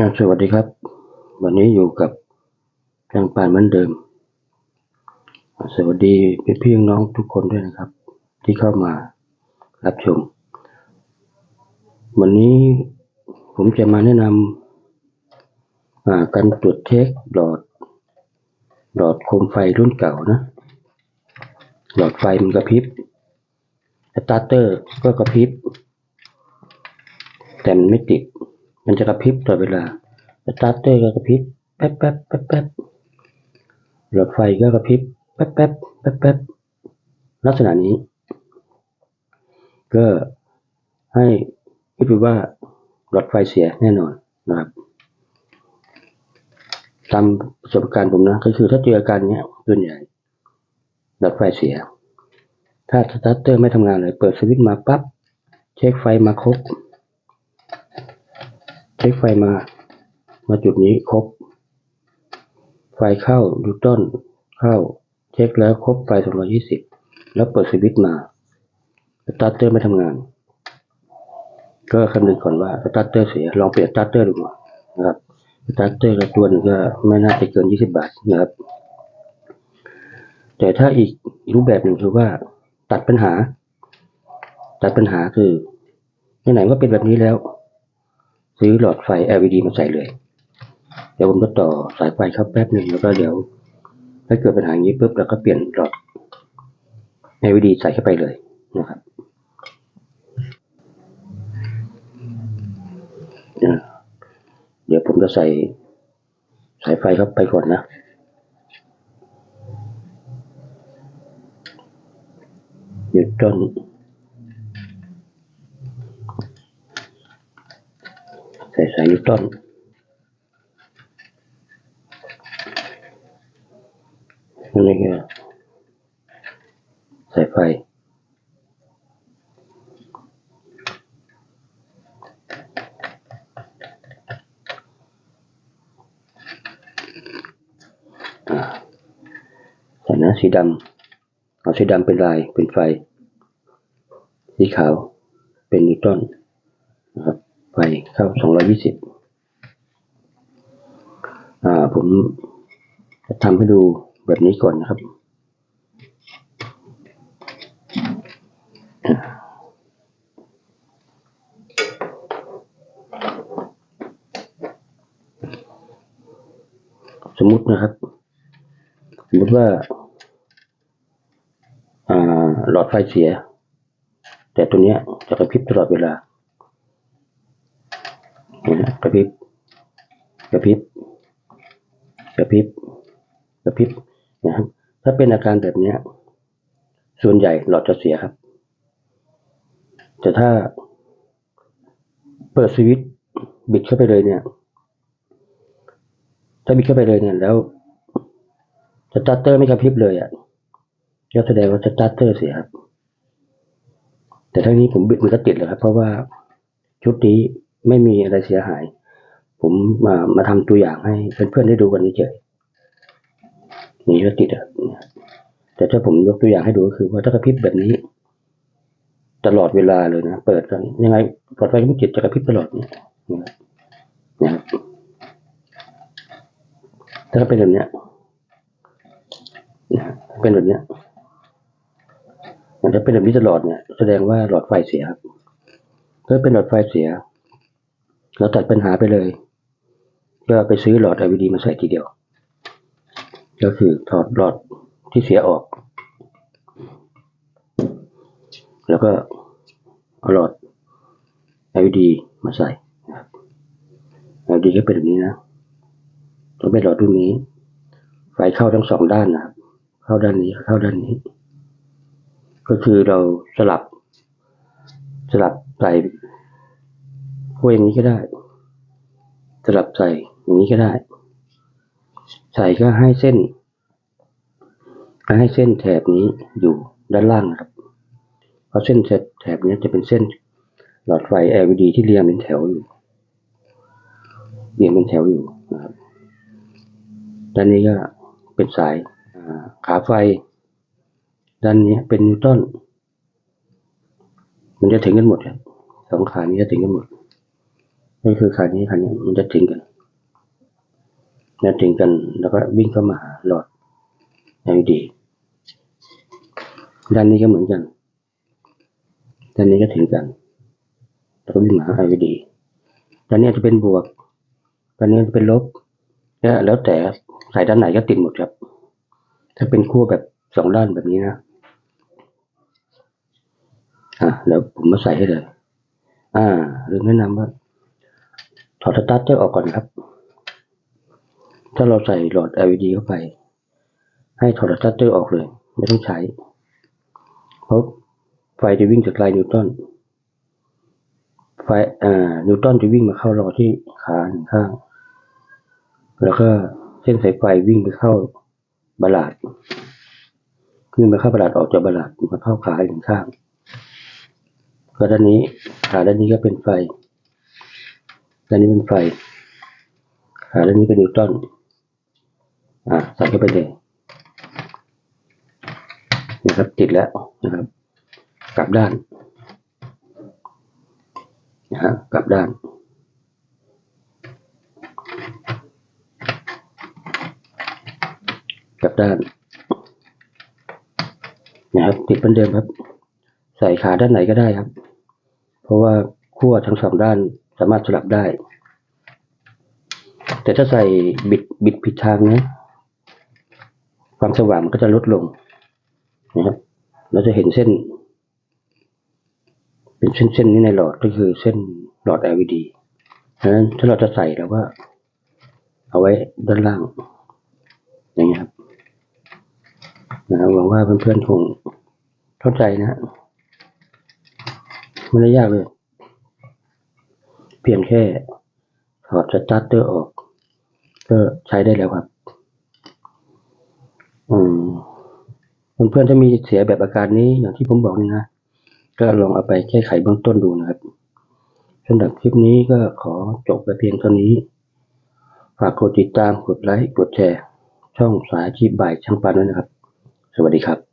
สวัสดีครับ วันนี้อยู่กับแางปานเหมือนเดิม สวัสดีพี่พี่น้องทุกคนด้วยนะครับ ที่เข้ามารับชม วันนี้ผมจะมาแนะนำการตรวจเช็คหลอด หลอดโคมไฟรุ่นเก่านะ หลอดไฟมันกระพริบสตาร์เตอร์ก็กระพริบ แต่มันไม่ติด มันจะกระพริบตลอดเวลาสตาร์เตอร์ก็กระพริบแป๊บแป๊บแป๊บแป๊บหลอดไฟก็กระพริบแป๊บแป๊บแป๊บแป๊บลักษณะนี้ ก็ให้คิดดูว่าหลอดไฟเสียแน่นอนนะครับตามประสบการณ์ผมนะก็คือถ้าเจออาการเนี้ยส่วนใหญ่หลอดไฟเสีย ถ้าสตาร์เตอร์ไม่ทำงานเลย เปิดสวิตช์มาปั๊บเช็คไฟมาครบ เช็คไฟมา มาจุดนี้ครบ ไฟเข้านิวตันเข้า เช็คแล้วครบไฟ220 แล้วเปิดสวิตช์มาสตาร์เตอร์ไม่ทำงาน ก็คำนึงก่อนว่าสตาร์เตอร์เสีย ลองเปลี่ยนสตาร์เตอร์ดูนะครับสตาร์เตอร์ละตัวนึงก็ไม่น่าจะเกิน 20 บาทนะครับ แต่ถ้าอีกรูปแบบหนึ่งคือว่าตัดปัญหา ตัดปัญหาคือไหนๆว่าเป็นแบบนี้แล้ว ซื้อหลอดไฟ LED มาใส่เลย เดี๋ยวผมจะต่อสายไฟเข้าแป๊บหนึ่งแล้วก็เดี๋ยว ถ้าเกิดปัญหาอย่างนี้ปุ๊บเราก็เปลี่ยนหลอด LED ใส่เข้าไปเลยนะครับเดี๋ยวผมจะใส่สายไฟเข้าไปก่อนนะนิวตัน ใส่สายนิวตันนนี้ก็สายไฟอ่าใส่นะสีดำเอาสีดำเป็นลายเป็นไฟ สีขาวเป็นนิวตันนะครับไฟเข้า 220 อ่าผมจะทำให้ดูแบบนี้ก่อนนะครับสมมตินะครับ สมมติว่าหลอดไฟเสีย แต่ตัวเนี้ยจะกระพริบตลอดเวลาเนี่ยนะกระพริบ กระพริบ ระพริบกระพริบนะครับ ถ้าเป็นอาการแบบนี้ส่วนใหญ่หลอดจะเสียครับ แต่ถ้าเปิดสวิตช์บิดเข้าไปเลยเนี่ย ถ้าบิดเข้าไปเลยเนี่ย แล้วสตาร์เตอร์ไม่กระพริบเลยอะก็แสดงว่าสตาร์เตอร์เสียครับ แต่ทั้งนี้ผมบิดมันก็ติดเลยครับ เพราะว่าชุดนี้ไม่มีอะไรเสียหาย ผมมามาทำตัวอย่างให้เพื่อนๆได้ดูกันเฉยๆนี่ก็ติดอะแต่ถ้าผมยกตัวอย่างให้ดูก็คือ ว่าถ้ากระพริบแบบนี้ ตลอดเวลาเลยนะ เปิดยังไงปลอดไฟก็ไม่ติดจะกระพริบตลอดเนี่ยนะครับถ้าเป็นแบบเนี้ยนะเป็นแบบเนี้ยมันจะเป็นแบบนี้ตลอดเนี่ยแสดงว่าหลอดไฟเสียครับถ้าเป็นหลอดไฟเสีย เราตัดปัญหาไปเลย ก็ไปซื้อหลอด LED มาใส่ทีเดียว ก็คือถอดหลอดที่เสียออก แล้วก็เอาหลอด LED มาใส่นะ LED ก็เป็นแบบนี้นะต้องเป็นหลอดรุ่นนี้ ไฟเข้าทั้งสองด้านนะครับเข้าด้านนี้เข้าด้านนี้ ก็คือเราสลับ สลับใส่พวกอย่างนี้ก็ได้ สลับใส่อย่างนี้ก็ได้ ใส่ก็ให้เส้นให้เส้นแถบนี้อยู่ด้านล่างครับ เพราะเส้นแถบนี้จะเป็นเส้นหลอดไฟ LED ที่เรียงเป็นแถวอยู่ เรียงเป็นแถวอยู่นะครับ ด้านนี้ก็เป็นสายขาไฟ ด้านนี้เป็นนิวตันมันจะถึงกันหมดครับสองขานี้จะถึงกันหมด นี่คือขานี้ขานี้มันจะถึงกันนะถึงกันแล้วก็วิ่งเข้ามาหาหลอด LED ด้านนี้ก็เหมือนกัน ด้านนี้ก็ถึงกันแล้วก็วิ่งมาหา LED ด้านนี้จะเป็นบวกด้านนี้จะเป็นลบแล้วแล้วแต่ใส่ด้านไหนก็ติดหมดครับ ถ้าเป็นขั้วแบบสองด้านแบบนี้นะอะแล้วผมมาใส่ให้เลย อ่าลืมแนะนำว่า ถอดสตาร์เตอร์ออกก่อนครับ ถ้าเราใส่หลอด LED เข้าไป ให้ถอดสตาร์เตอร์ออกเลย ไม่ต้องใช้ เพราะไฟจะวิ่งจากลายนิวตันไฟอ่านิวตันจะวิ่งมาเข้ารอที่ขาหนึ่งข้าง แล้วก็เส้นสายไฟวิ่งไปเข้าบาลาดวิ่งไปเข้าบาลาดออกจากบาลาดมาเข้าขาอีกหนึ่งข้างก็ด้านนี้ขาด้านนี้ก็เป็นไฟ ด้านนี้เป็นไฟขาด้านนี้เป็นนิวตันอ่าใส่เข้าไปเลยนะครับติดแล้วนะครับ กลับด้านนะฮะกลับด้านกลับด้านนะครับติดเหมือนเดิมครับ ใส่ขาด้านไหนก็ได้ครับ เพราะว่าขั้วทั้งสองด้าน สามารถสลับได้ แต่ถ้าใส่บิดบิดผิดทางนะความสว่างมันก็จะลดลงนะครับ เราจะเห็นเส้น เป็นเส้นเส้นนี้ในหลอดก็คือเส้นหลอด LED ดังนั้นถ้าเราจะใส่เราก็เอาไว้ด้านล่าง อย่างนี้ยครับนะหวังว่าเพื่อนๆคงเข้าใจนะไม่ได้ยากเลย พียงแค่ถอดสตาร์เตอร์ออก ก็ใช้ได้แล้วครับ อืมเพื่อนๆถ้ามีเสียแบบอาการนี้อย่างที่ผมบอกนี่นะก็ลองเอาไปแก้ไขเบื้องต้นดูนะครับสำหรับคลิปนี้ก็ขอจบไปเพียงเท่านี้ ฝากกดติดตามกดไลค์กดแชร์ ช่องสายชีพบ่ายช่างปันด้วยนะครับ สวัสดีครับ